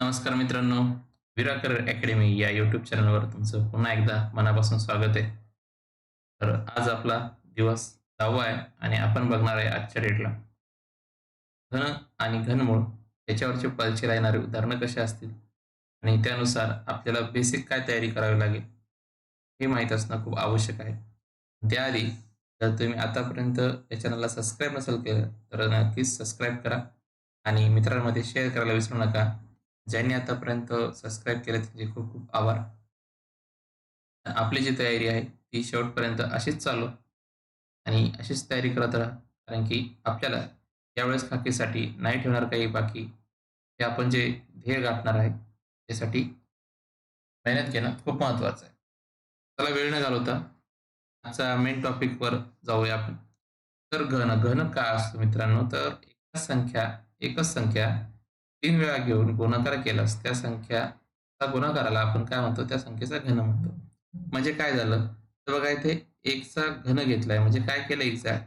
नमस्कार मित्रांनो विराकर अकॅडमी या युट्यूब चॅनलवर तुमचं पुन्हा एकदा मनापासून स्वागत आहे. तर आज आपला दिवस दहावा आहे आणि आपण बघणार आहे आजच्या डेटला घन आणि घनमूळ याच्यावरचे पलचे राहणारे उदाहरणं कसे असतील आणि त्यानुसार आपल्याला बेसिक काय तयारी करावी लागेल हे माहीत असणं खूप आवश्यक आहे. त्याआधी जर तुम्ही आतापर्यंत या चॅनलला सबस्क्राईब नसेल केलं तर नक्कीच सबस्क्राईब करा आणि मित्रांमध्ये शेअर करायला विसरू नका. ज्यांनी आतापर्यंत सबस्क्राईब केलं त्यांचे खूप खूप आभार. आपली जी तयारी आहे ती शेवटपर्यंत अशीच चालू. आणि अशीच तयारी करत राहा कारण की आपल्याला यावेळेस खाकीसाठी नाही ठेवणार काही बाकी. हे आपण जे ध्येय गाठणार आहे त्यासाठी मेहनत घेणं खूप महत्त्वाचं आहे. चला वेळ न घालवता आजचा मेन टॉपिकवर जाऊया आपण. तर घन घन काय असतो मित्रांनो? तर एकच संख्या एकच संख्या तीन वेळा घेऊन गुणाकार केलास त्या संख्या गुणाकाराला आपण काय म्हणतो? त्या संख्येचा घन म्हणतो. म्हणजे काय झालं? तर बघा इथे एकचा घन घेतलाय. म्हणजे काय केलं एकचा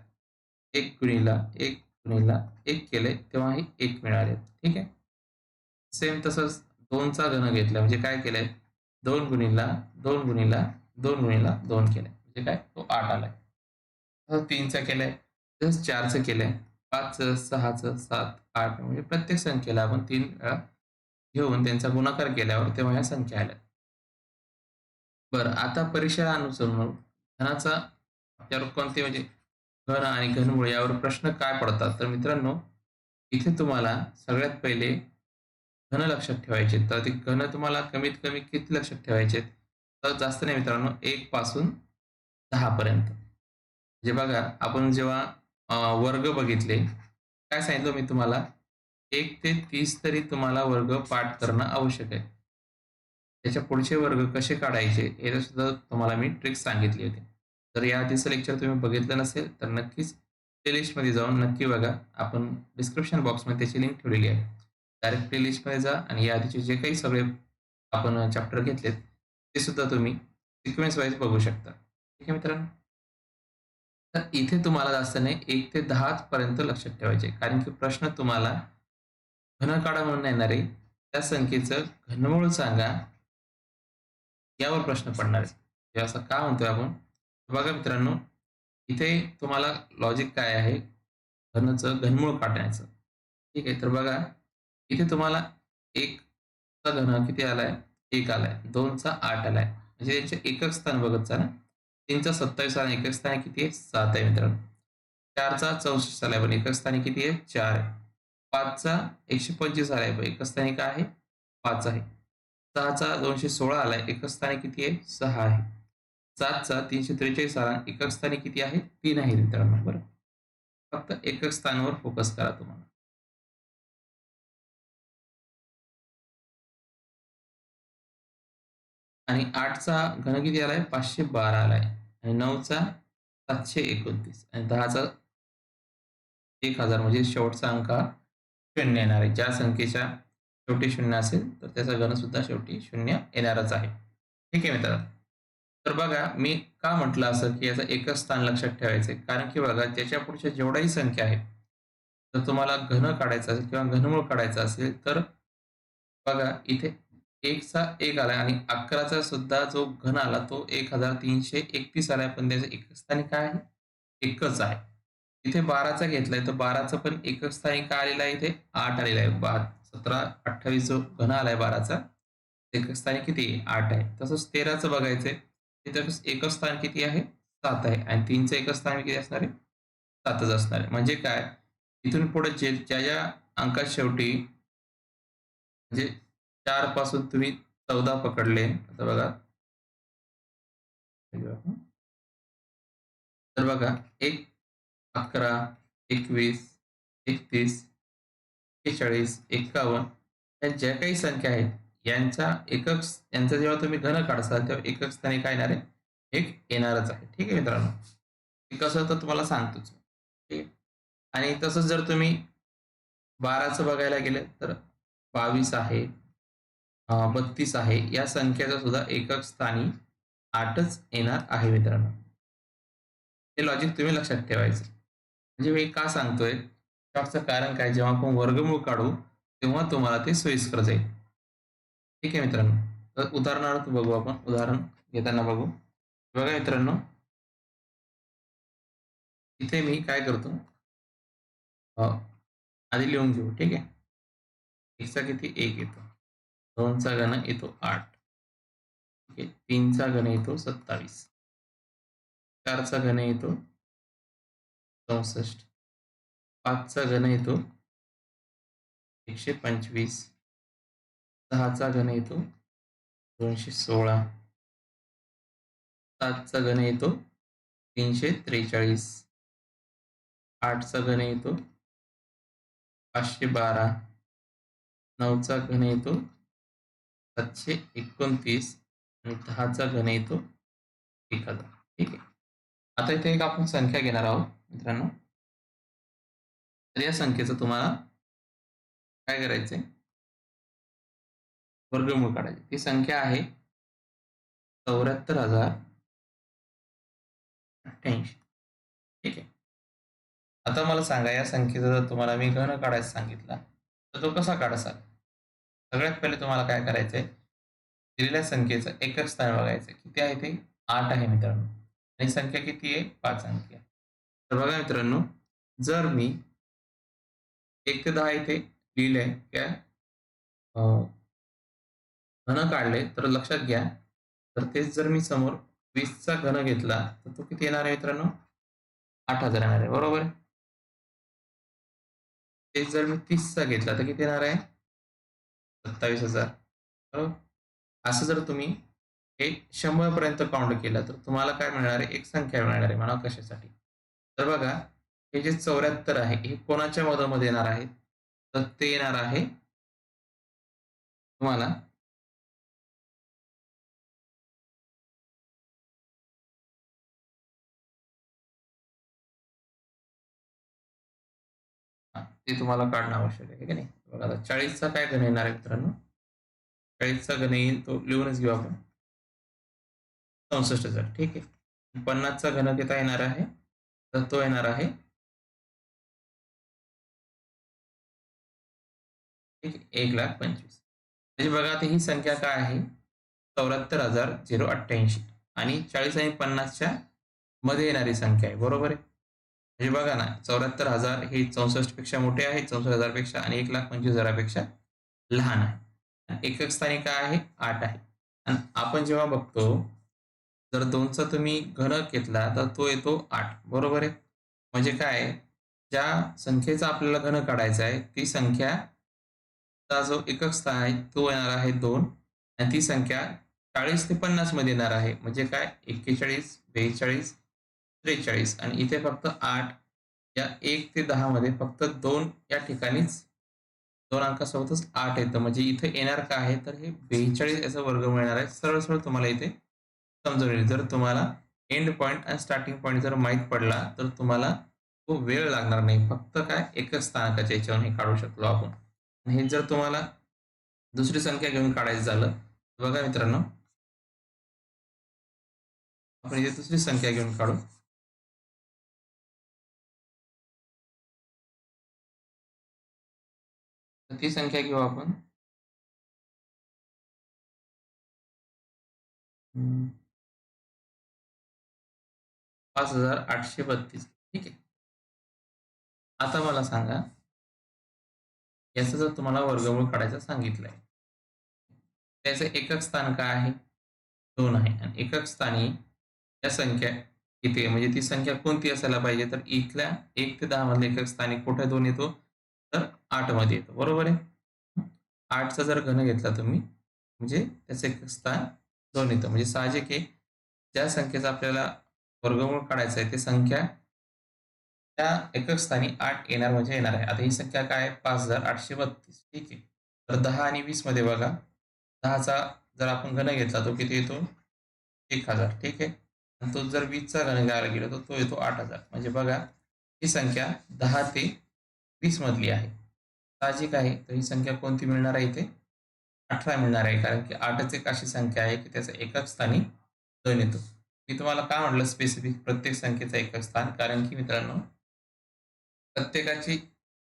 एक गुणीला एक गुणीला एक केलंय. तेव्हाही एक मिळाले. ठीक आहे? सेम तसंच दोनचा घन घेतलाय. म्हणजे काय केलंय? दोन गुणीला दोन गुणीला दोन गुणीला दोन केलंय. म्हणजे काय? तो आठ आलाय. तसं तीनचा केलाय. तसंच चारचं केलंय. पाच सहाचं सात आठ म्हणजे प्रत्येक संख्येला आपण तीन वेळा घेऊन त्यांचा गुणाकार केल्यावर तेव्हा ह्या संख्या आल्या. बरं आता परीक्षेला अनुसरून घनाचा आपल्यावर कोणते म्हणजे घन आणि घनमूळ यावर प्रश्न काय पडतात? तर मित्रांनो इथे तुम्हाला सगळ्यात पहिले घन लक्षात ठेवायचे. तर ते घन तुम्हाला कमीत कमी किती लक्षात ठेवायचे? तर जास्त नाही मित्रांनो एक पासून दहा पर्यंत. म्हणजे बघा आपण जेव्हा वर्ग बघितले काय सांगितलं मी तुम्हाला? एक ते तीस तरी तुम्हाला वर्ग पाठ करणं आवश्यक आहे. त्याच्या पुढचे वर्ग कसे काढायचे याचा सुद्धा तुम्हाला मी ट्रिक सांगितली होती. तर या आधीचं लेक्चर तुम्ही बघितलं नसेल तर नक्कीच प्लेलिस्टमध्ये जाऊन नक्की बघा. आपण डिस्क्रिप्शन बॉक्समध्ये त्याची लिंक ठेवलेली आहे. डायरेक्ट प्लेलिस्टमध्ये जा आणि या आधीचे जे काही सगळे आपण चॅप्टर घेतलेत ते सुद्धा तुम्ही सिक्वेन्स वाईज बघू शकता. ठीक आहे मित्रांनो? तर इथे तुम्हाला जास्त नाही एक ते दहा पर्यंत लक्षात ठेवायचे. कारण की प्रश्न तुम्हाला घनकाडा म्हणून येणार आहे त्या संख्येचं घनमूळ सांगा यावर प्रश्न पडणार आहे. असं का म्हणतोय आपण? बघा मित्रांनो इथे तुम्हाला लॉजिक काय आहे? घनचं घनमूळ काढण्याचं. ठीक आहे तर बघा इथे तुम्हाला एक चा घन किती आलाय? एक आलाय. दोनचा आठ आलाय. म्हणजे त्यांचे एकक स्थान बघत चला तीनचा सत्तावीस आला एकच स्थानी किती आहे? सात आहे मित्रांनो. चारचा चौसष्ट आलाय पण एकच स्थानी किती आहे? चार आहे. पाचचा एकशे पंचवीस आलाय एकच स्थानी काय आहे? पाच आहे. सहाचा दोनशे सोळा आलाय एकच स्थानी किती आहे? सहा आहे. सातचा तीनशे त्रेचाळीस आला एकक स्थानी किती आहे? तीन आहे मित्रांनो. बरं. फक्त एकक स्थानावर फोकस करा तुम्हाला. आणि आठचा घन किती आलाय पाचशे बारा आलाय आणि नऊचा सातशे एकोणतीस. आणि दहाचा एक हजार म्हणजे शेवटचा अंक शून्य येणार आहे. ज्या संख्येच्या शेवटी शून्य असेल तर त्याचा घन सुद्धा शेवटी शून्य येणारच आहे. ठीक आहे मित्रांनो? तर बघा मी का म्हटलं असं की याचं एकच स्थान लक्षात ठेवायचं आहे कारण की बघा ज्याच्या पुढच्या जेवढाही संख्या आहे तर तुम्हाला घन काढायचं असेल किंवा घनमूळ काढायचं असेल तर बघा इथे एकचा एक आला आणि अकराचा सुद्धा जो घन आला तो एक हजार तीनशे एकतीस आलाय. पण त्याचं एकच स्थानी काय आहे? एकच आहे. इथे बाराचा घेतलाय तर बाराचं पण एकच स्थानी काय आलेला आहे इथे. आठ आलेला आहे. बा सतरा अठ्ठावीस जो घन आलाय बाराचा एकच स्थानी किती? आठ आहे. तसंच तेराचं बघायचंय तिथे एकच स्थान किती आहे? सात आहे. आणि तीनचं एकच स्थान किती असणार आहे? सातच असणार आहे. म्हणजे काय? इथून पुढे जे ज्या ज्या अंकात शेवटी म्हणजे चारपासून तुम्ही चौदा पकडले. आता बघा. तर बघा एक अकरा एकवीस एकतीस एक्केचाळीस एक्कावन्न या ज्या काही संख्या आहेत यांचा एकक यांचा जेव्हा तुम्ही घन काढसाल तेव्हा एकक स्थानी काय येणार आहे? एक येणारच आहे. ठीक आहे मित्रांनो? कसं तर तुम्हाला सांगतोच. ठीक आहे? आणि तसंच जर तुम्ही बाराचं बघायला गेलं तर बावीस आहे. बत्तीस आहे. या संख्येचा सुद्धा एकक स्थानी आठच येणार आहे मित्रांनो. हे लॉजिक तुम्ही लक्षात ठेवायचं. म्हणजे मी का सांगतोय? त्याचं कारण काय? जेव्हा आपण वर्गमूळ काढू तेव्हा तुम्हाला ते सोयीस्कर जाईल. ठीक आहे मित्रांनो. तर उदाहरणार्थ बघू आपण. उदाहरण घेताना बघू. बघा मित्रांनो. इथे मी काय करतो? आधी लिहून घेऊ. ठीक आहे? एकचा किती? एक येतो. दोनचा घन येतो आठ. ओके तीनचा घन येतो सत्तावीस. चारचा घन येतो चौसष्ट. पाचचा घन येतो एकशे पंचवीस. सहाचा घन येतो दोनशे सोळा. सातचा घन येतो तीनशे त्रेचाळीस. आठचा घन येतो पाचशे बारा. नऊचा घन येतो सातशे एकोणतीस आणि दहाचा घन येतो एक हजार. ठीक आहे. आता इथे एक आपण संख्या घेणार आहोत मित्रांनो. तर या संख्येचं तुम्हाला काय करायचंय? वर्गमूळ काढायचे ती संख्या आहे चौऱ्याहत्तर हजार अठ्ठ्याऐंशी. ठीक आहे. आता मला सांगा या संख्येचा जर तुम्हाला मी घन काढायचं सांगितला तर तो कसा काढायचा सगळ्यात पहिले तुम्हाला काय करायचंय? दिलेल्या संख्येचं एकक स्थान बघायचं किती आहे ते? आठ आहे मित्रांनो. आणि संख्या किती आहे? पाच अंकी आहे. तर बघा मित्रांनो जर मी एक ते दहा इथे लिहिलंय काय घन काढले तर लक्षात घ्या. तर तेच जर मी समोर वीसचा घन घेतला तर तो किती येणार आहे मित्रांनो? आठ हजार येणार आहे. बरोबर? तेच जर मी तीसचा घेतला तर किती येणार आहे? सत्तावीस हजार. हो? असं जर तुम्ही हे शंभर पर्यंत काउंट केलं तर तुम्हाला काय मिळणार? आहे एक संख्या मिळणार आहे म्हणा कशासाठी. तर बघा हे जे चौऱ्याहत्तर आहे हे कोणाच्या मधामध्ये येणार आहे? तर ते येणार आहे तुम्हाला ते तुम्हाला काढणं आवश्यक आहे की नाही? बघा आता चाळीसचा काय घन येणार आहे मित्रांनो? चाळीसचा घन येईल तो लिहूनच घेऊ आपण. चौसष्ट हजार ठीक आहे. पन्नासचा घन किती येणार आहे. तर तो येणार आहे. ठीक आहे एक लाख पंचवीस. म्हणजे बघा आता ही संख्या काय आहे? चौऱ्याहत्तर हजार झिरो अठ्ठ्याऐंशी. आणि चाळीस आणि पन्नासच्या मध्ये येणारी संख्या आहे बरोबर आहे? हे बघा ना चौऱ्याहत्तर हजार हे चौसष्टपेक्षा मोठे आहे चौसष्ट हजारपेक्षा आणि एक लाख पंचवीस हजारापेक्षा लहान आहे. एकक स्थानी काय आहे? आठ आहे. आणि आपण जेव्हा बघतो जर दोनचा तुम्ही घन घेतला तर तो येतो आठ. बरोबर आहे? म्हणजे काय? ज्या संख्येचा आपल्याला घन काढायचा आहे ती संख्या जो एकक स्थान आहे तो येणार आहे दोन. आणि ती संख्या चाळीस ते पन्नासमध्ये येणार आहे. म्हणजे काय? एक्केचाळीस बेचाळीस त्रेचाळीस. आणि इथे फक्त आठ या एक ते दहा मध्ये फक्त दोन या ठिकाणीच दोन अंकासोबतच आठ येतं. म्हणजे इथे येणार काय आहे? तर हे बेचाळीस याचा वर्ग मिळणार आहे. सरळ सरळ तुम्हाला इथे समजून येईल. जर तुम्हाला एंड पॉईंट आणि स्टार्टिंग पॉईंट जर माहीत पडला तर तुम्हाला तो वेळ लागणार नाही. फक्त काय? एकच स्थानकाच्या याच्यावर हे काढू शकलो आपण. हे जर तुम्हाला दुसरी संख्या घेऊन काढायचं झालं बघा मित्रांनो आपण इथे दुसरी संख्या घेऊन काढू. ती संख्या घेऊ आपण. पाच हजार आठशे बत्तीस. ठीक आहे. आता मला सांगा याचं जर तुम्हाला वर्गमूळ काढायचं सांगितलंय त्याचं एकक स्थान काय आहे? दोन आहे. आणि एकक स्थानी या संख्या किती म्हणजे ती संख्या कोणती असायला पाहिजे? तर इथल्या एक ते दहा मधल्या एकक स्थानी कुठे दोन येतो? तर आठमध्ये येतो. बरोबर आहे? आठचा जर घन घेतला तुम्ही म्हणजे त्याचे एक स्थान दोन येतं. म्हणजे साहजिक आहे ज्या संख्येचा आपल्याला वर्गमूळ काढायचं आहे ते संख्या त्या एकक स्थानी आठ येणार म्हणजे येणार आहे. आता ही संख्या काय आहे? पाच हजार आठशे बत्तीस. ठीक आहे. तर दहा आणि वीसमध्ये बघा. दहाचा जर आपण घन घेतला तो किती येतो? एक हजार. ठीक आहे? आणि तो जर वीसचा घन घ्यायला गेला तर तो येतो आठ हजार. म्हणजे बघा ही संख्या दहा ते वीस मधली आहे. साहजिक आहे. तर ही संख्या कोणती मिळणार आहे इथे? अठरा मिळणार आहे. कारण की आठच एक अशी संख्या आहे की त्याचा एकक स्थानी दोन येतो. मी तुम्हाला काय म्हटलं स्पेसिफिक प्रत्येक संख्येचा एकक स्थान. कारण की मित्रांनो प्रत्येकाची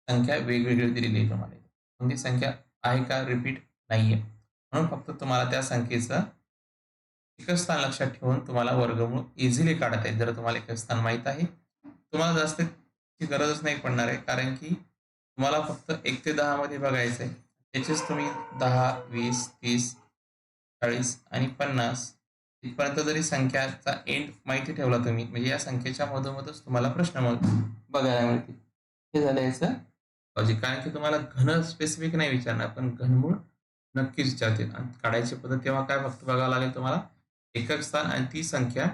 संख्या वेगवेगळी दिलेली आहे तुम्हाला. म्हणजे संख्या आहे का रिपीट नाहीये. म्हणून फक्त तुम्हाला त्या संख्येचं एकच स्थान लक्षात ठेवून तुम्हाला वर्गमूळ इझिली काढता येईल. जर तुम्हाला एकच स्थान माहीत आहे. तुम्हाला जास्त ची गरजच नाही पडणार आहे. कारण की तुम्हाला फक्त एक ते दहा मध्ये बघायचं आहे त्याचेच तुम्ही दहा वीस तीस चाळीस आणि पन्नास इथपर्यंत जरी संख्याचा एंड माहिती ठेवला तुम्ही म्हणजे या संख्येच्या मधोमधच तुम्हाला प्रश्न बघायला मिळतील. हे झालं याचं लॉजिक कारण की तुम्हाला घन स्पेसिफिक नाही विचारणार पण घनमूळ नक्कीच विचारतील. आणि काढायची पद्धत तेव्हा काय फक्त बघावं लागेल तुम्हाला? एकक स्थान आणि ती संख्या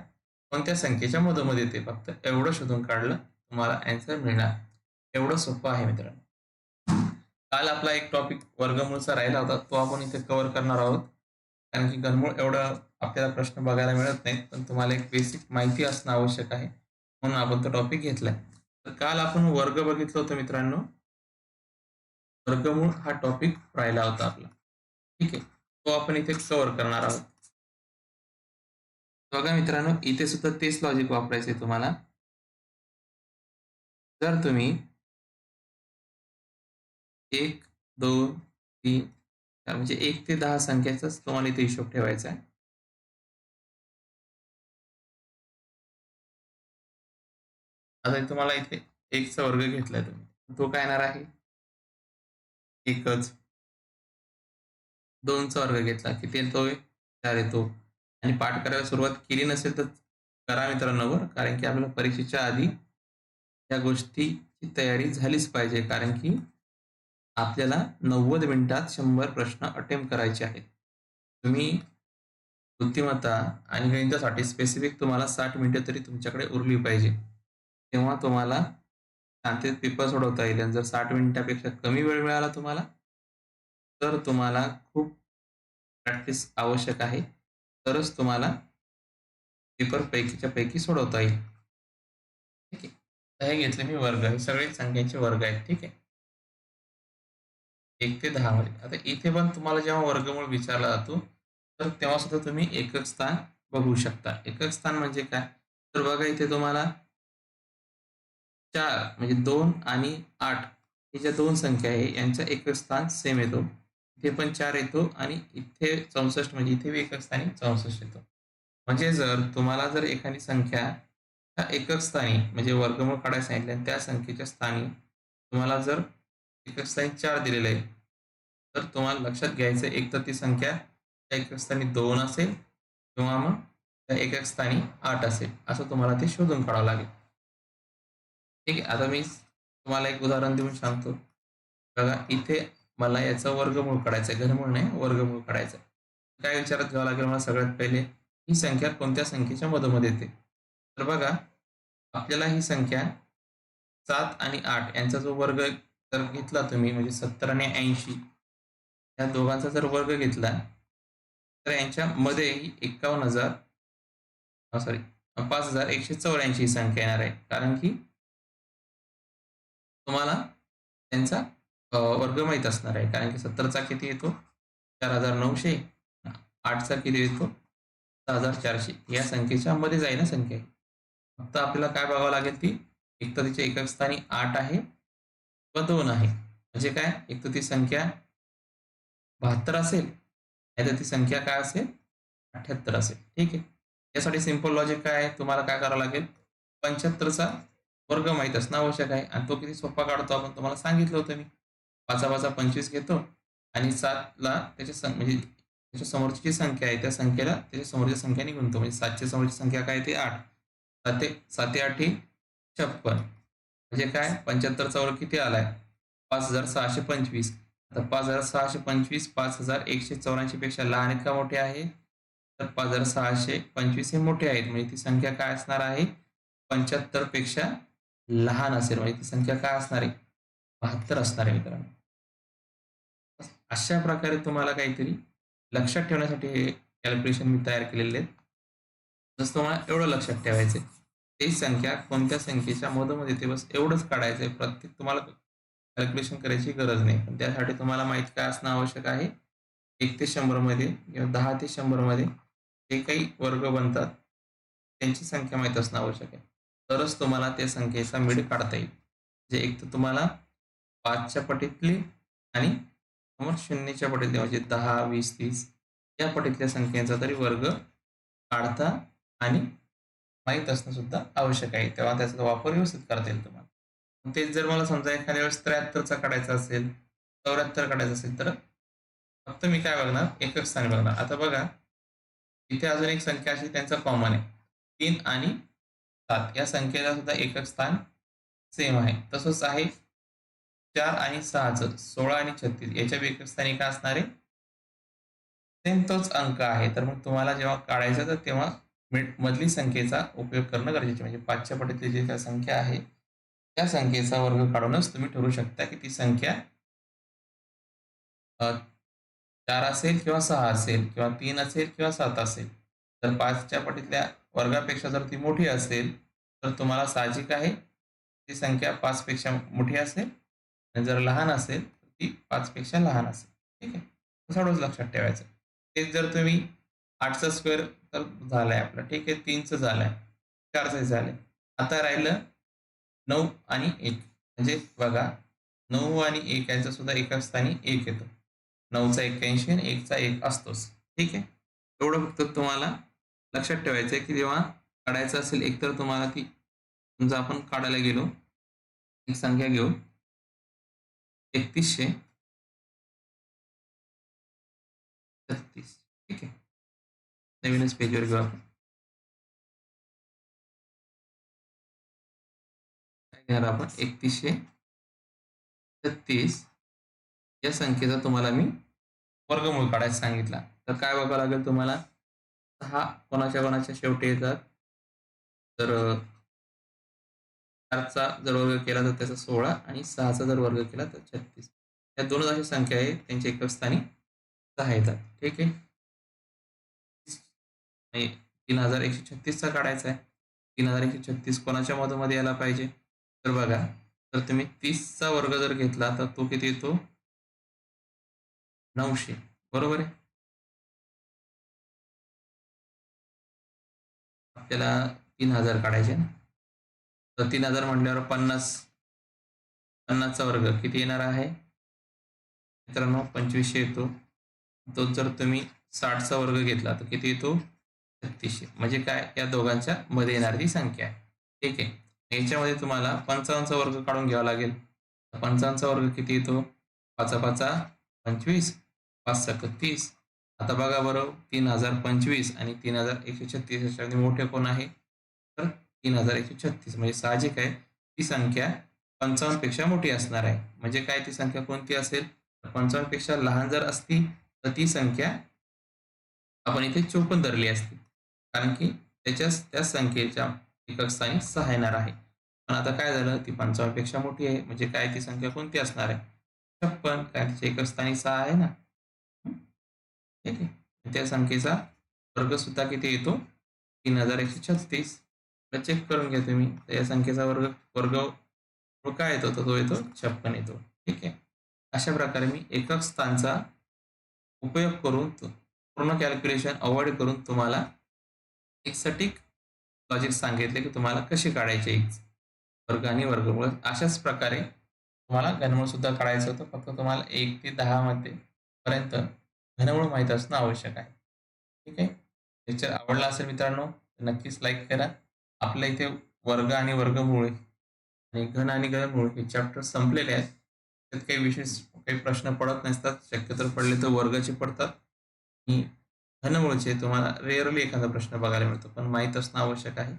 कोणत्या संख्येच्या मधोमध येते? फक्त एवढं शोधून काढलं तुम्हाला अँसर मिळणार. एवढं सोपं आहे मित्रांनो. काल आपला एक टॉपिक वर्गमूळचा राहिला होता. तो आपण इथे कव्हर करणार आहोत. कारण की घनमूळ एवढं आपल्याला प्रश्न बघायला मिळत नाहीत. पण तुम्हाला एक बेसिक माहिती असणं आवश्यक आहे. म्हणून आपण तो टॉपिक घेतलाय. तर काल आपण वर्ग बघितलं होतं मित्रांनो. वर्गमूळ हा टॉपिक राहिला होता आपला. ठीक आहे. तो आपण इथे कव्हर करणार आहोत. बघा मित्रांनो इथे सुद्धा तेच लॉजिक वापरायचे तुम्हाला. जर तुम्ही एक दोन तीन चार म्हणजे एक ते दहा संख्याचाच तुम्हाला इथे हिशोब ठेवायचा आहे. आता तुम्हाला इथे एकचा वर्ग घेतलाय तुम्ही. तो काय येणार आहे? एकच. दोनचा वर्ग घेतला. किती येतो चार येतो. आणि पाठ करायला सुरुवात केली नसेल तर करा मित्रांनो कारण की आपल्याला परीक्षेच्या आधी या गोष्टीची तयारी झालीच पाहिजे कारण की आपल्याला नव्वद मिनिटात शंभर प्रश्न अटेम्प्ट करायचे आहेत. तुम्ही बुद्धिमत्ता आणि गणितासाठी स्पेसिफिक तुम्हाला साठ मिनिटं तरी तुमच्याकडे उरली पाहिजे. तेव्हा तुम्हाला शांतीत पेपर सोडवता येईल आणि जर साठ मिनिटापेक्षा कमी वेळ मिळाला तुम्हाला तर तुम्हाला खूप प्रॅक्टिस आवश्यक आहे. तरच तुम्हाला पेपर पैकीच्या पैकी सोडवता येईल. हे घेतले मी वर्ग. हे सगळे संख्यांचे वर्ग आहेत. ठीक आहे? एक ते दहा मध्ये आता इथे पण तुम्हाला जेव्हा वर्गमूळ विचारला जातो तर तेव्हा सुद्धा तुम्ही एकक स्थान बघू शकता. एकक स्थान म्हणजे काय? तर बघा इथे तुम्हाला चार म्हणजे दोन आणि आठ. हे ज्या दोन संख्या आहे यांचा एकक स्थान सेम येतो. इथे पण चार येतो आणि इथे चौसष्ट म्हणजे इथे बी एकक स्थानी चौसष्ट येतो. म्हणजे जर तुम्हाला जर एखादी संख्या एकक स्थानी म्हणजे वर्गमूळ काढायला सांगितले आणि त्या संख्येच्या स्थानी तुम्हाला जर एकक स्थानी चार दिलेलं आहे तर तुम्हाला लक्षात घ्यायचं एक तर ती संख्या त्या एकक स्थानी दोन असेल किंवा मग त्या एकक स्थानी आठ असेल असं तुम्हाला ते शोधून काढावं लागेल. ठीक आहे आता मी तुम्हाला एक उदाहरण देऊन सांगतो. बघा इथे मला याचा वर्गमूळ काढायचा आहे घनमूळ नाही वर्गमूळ काढायचा काय विचारात घ्यावं लागेल मला सगळ्यात पहिले? ही संख्या कोणत्या संख्येच्या मधोमध येते? तर बघा आपल्याला ही संख्या सात आणि आठ यांचा जो वर्ग जर घेतला तुम्ही म्हणजे सत्तर आणि ऐंशी या दोघांचा जर वर्ग घेतला तर यांच्यामध्ये ही एक्कावन्न हजार सॉरी पाच हजार एकशे चौऱ्याऐंशी ही संख्या येणार आहे. कारण की तुम्हाला त्यांचा वर्ग माहीत असणार आहे. कारण की सत्तरचा किती येतो? चार हजार नऊशे आठचा किती येतो? सहा हजार चारशे. या संख्येच्या मध्ये जाईल ना संख्या फक्त आपल्याला काय बघावं लागेल ती एक तर तिच्या एकक स्थानी आठ आहे व दोन आहे. म्हणजे काय? एक तर ती संख्या बहात्तर असेल नाही तर ती संख्या काय असेल? अठ्याहत्तर असेल. ठीक आहे. यासाठी सिंपल लॉजिक काय आहे? तुम्हाला काय करावं लागेल? पंच्याहत्तरचा वर्ग माहीत असणं आवश्यक आहे. आणि तो किती सोपा काढतो? आपण तुम्हाला सांगितलं होतं मी. पाचा पाचा पंचवीस घेतो आणि सातला त्याच्या म्हणजे त्याच्या समोरची जी संख्या आहे त्या संख्येला त्याच्या समोरच्या संख्याने निघून म्हणजे सातच्या समोरची संख्या काय ते आठ. साते साते आठी छप्पन. म्हणजे काय? पंच्याहत्तर चौर किती आलाय? पाच हजार सहाशे पंचवीस. आता पाच हजार सहाशे पंचवीस पाच हजार एकशे चौऱ्याऐंशी पेक्षा लहान का मोठे आहे? तर पाच हजार सहाशे पंचवीस हे मोठे आहेत. म्हणजे ती संख्या काय असणार आहे? पंच्याहत्तरपेक्षा लहान असेल. म्हणजे ती संख्या काय असणार आहे? बहात्तर असणार आहे मित्रांनो. अशा प्रकारे तुम्हाला काहीतरी लक्षात ठेवण्यासाठी हे कॅल्क्युलेशन मी तयार केलेले आहेत. जसं तुम्हाला एवढं लक्षात ठेवायचं ते संख्या कोणत्या संख्येच्या मधोमध येते? बस एवढंच काढायचं आहे. प्रत्येक तुम्हाला कॅल्क्युलेशन करायची गरज नाही. पण त्यासाठी तुम्हाला माहीत काय असणं आवश्यक आहे? एक ते शंभरमध्ये किंवा दहा ते शंभरमध्ये जे काही वर्ग बनतात त्यांची संख्या माहीत असणं आवश्यक आहे. तरच तुम्हाला त्या संख्येचा मिड काढता येईल. जे एक तर तुम्हाला पाचच्या पटीतली आणि समोर शून्यच्या पटीतले म्हणजे दहा वीस तीस या पटीतल्या संख्येचा तरी वर्ग काढता आणि माहीत असणं सुद्धा आवश्यक आहे. तेव्हा त्याचा वापर व्यवस्थित करता येईल तुम्हाला. तेच जर मला समजा एखाद्या वेळेस त्र्याहत्तरचा काढायचा असेल चौऱ्याहत्तर काढायचं असेल तर? फक्त मी काय बघणार? एकक स्थानी बघणार आता बघा इथे अजून एक संख्या अशी त्यांचा कॉमन आहे. तीन आणि सात. या संख्येला सुद्धा एकक स्थान सेम आहे. तसंच आहे चार आणि सहाचं. सोळा आणि छत्तीस. याच्या एकक स्थानी काय असणार आहे? सेम तोच अंक आहे. तर मग तुम्हाला जेव्हा काढायचं तर तेव्हा मधली संख्येचा उपयोग करणं गरजेचे म्हणजे पाचच्या पटीतली जी काही संख्या आहे त्या संख्येचा वर्ग काढूनच तुम्ही ठरवू शकता की ती संख्या चार असेल किंवा सहा असेल किंवा तीन असेल किंवा सात असेल. तर पाचच्या पटीतल्या वर्गापेक्षा जर ती मोठी असेल तर तुम्हाला साहजिक आहे. ती संख्या पाचपेक्षा मोठी असेल आणि जर लहान असेल तर ती पाचपेक्षा लहान असेल. ठीक आहे? थोडंच लक्षात ठेवायचं. तेच जर तुम्ही आठचा स्क्वेअर तर झालाय आपला. ठीक आहे तीनचं झालंय. चारचं झालंय. आता राहिलं नऊ आणि एक. म्हणजे बघा नऊ आणि एक यांचा सुद्धा एका स्थानी एक येतो. नऊचा एक्क्याऐंशी आणि एकचा एक असतोच. ठीक आहे? एवढं फक्त तुम्हाला लक्षात ठेवायचं आहे की जेव्हा काढायचं असेल एकतर तुम्हाला ती समजा आपण काढायला गेलो एक संख्या घेऊ. एकतीसशे छत्तीस. ठीक आहे? नवीनच पेजवर घेऊ आपण काय घेणार आपण? एकतीसशे छत्तीस. या संख्येचा तुम्हाला मी वर्गमूळ काढायला सांगितला. तर काय बघावं लागेल तुम्हाला? सहा कोणाच्या कोणाच्या शेवटी येतात? तर चारचा जर वर्ग केला तर त्याचा सोळा आणि सहाचा जर वर्ग केला तर छत्तीस. या दोनच अशी संख्या आहेत त्यांच्या एकच स्थानी सहा येतात. ठीक आहे? तीन हजार एकशे छत्तीसचा काढायचा आहे. तीन हजार एकशे छत्तीस कोणाच्या मधोमध्ये यायला पाहिजे? तर बघा तर तुम्ही तीसचा वर्ग जर घेतला तर तो किती येतो? नऊशे. बरोबर आहे? आपल्याला तीन हजार काढायचे ना? तर तीन हजार म्हटल्यावर पन्नास पन्नासचा वर्ग किती येणार आहे? मित्रांनो पंचवीसशे येतो. तो जर तुम्ही साठचा वर्ग घेतला तर किती येतो? छत्तीसशे म्हणजे काय? या दोघांच्या मध्ये येणारी संख्या आहे. ठीक आहे? याच्यामध्ये तुम्हाला पंचावन्नचा वर्ग काढून घ्यावा लागेल. पंचावन्नचा वर्ग किती येतो? पाचा पाचा पंचवीस. पाच सक तीस आता बघा बरं तीन हजार पंचवीस आणि तीन हजार एकशे छत्तीस याच्यामध्ये मोठे कोण आहे? तर तीन हजार एकशे छत्तीस. म्हणजे साहजिक आहे ती संख्या पंचावन्नपेक्षा मोठी असणार आहे. म्हणजे काय ती संख्या कोणती असेल? तर पंचावन्नपेक्षा लहान जर असती तर ती संख्या आपण इथे चोपन्न धरली असती. कारण की त्याच्या त्या संख्येच्या एकक स्थानी सहा येणार आहे. पण आता काय झालं? ती पंचावन्नपेक्षा मोठी आहे. म्हणजे काय ती संख्या कोणती असणार आहे? छप्पन. काय तिच्या एकक स्थानी सहा आहे ना? ठीक आहे. त्या संख्येचा वर्ग सुद्धा किती येतो? तीन हजार एकशे छत्तीस. चेक करून घ्या तुम्ही. या संख्येचा वर्ग वर्ग काय येतो? तर तो येतो छप्पन येतो. ठीक आहे. अशा प्रकारे मी एकक स्थानचा उपयोग करून पूर्ण कॅल्क्युलेशन अवॉइड करून तुम्हाला एक सटीक लॉजिक सांगितले की तुम्हाला कसे काढायचे वर्ग आणि वर्गमूळ अशाच प्रकारे तुम्हाला घनमूळ सुद्धा काढायचं होतं. फक्त तुम्हाला एक ते दहा मध्ये पर्यंत घनमूळ माहीत असणं आवश्यक आहे. ठीक आहे? लेक्चर आवडला असेल मित्रांनो नक्कीच लाईक करा. आपल्या इथे वर्ग आणि वर्गमूळ आणि घन आणि घनमूळ हे चॅप्टर संपलेले आहेत. त्यात काही विशेष काही प्रश्न पडत नसतात. शक्यतो पडले तर वर्गाचे पडतात. आणि घनमूळचे तुम्हाला रेअरली एखादा प्रश्न बघायला मिळतो पण माहीत असणं आवश्यक आहे.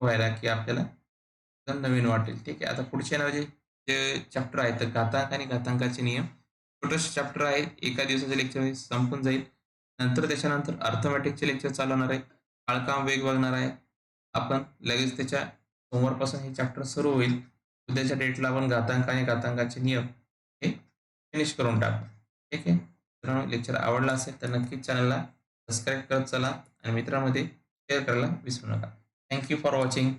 व्हायला की आपल्याला नवीन वाटेल. ठीक आहे आता पुढच्या नाव जे चॅप्टर आहेत तर घातांक आणि घातांकाचे नियम. छोटस चॅप्टर आहे एका दिवसाचे लेक्चर संपून जाईल. नंतर त्याच्यानंतर अर्थमॅटिकचे लेक्चर चालवणार आहे. काळकाम वेग बघणार आहे. आपण लगेच त्याच्या सोमवारपासून हे चॅप्टर सुरू होईल. उद्याच्या डेटला आपण घातांक आणि घातांकाचे नियम हे फिनिश करून टाकू. ठीक आहे? मित्रांनो लेक्चर आवडला असेल तर नक्कीच चॅनलला सबस्क्राईब करत चला आणि मित्रांमध्ये शेअर करायला विसरू नका. Thank you for watching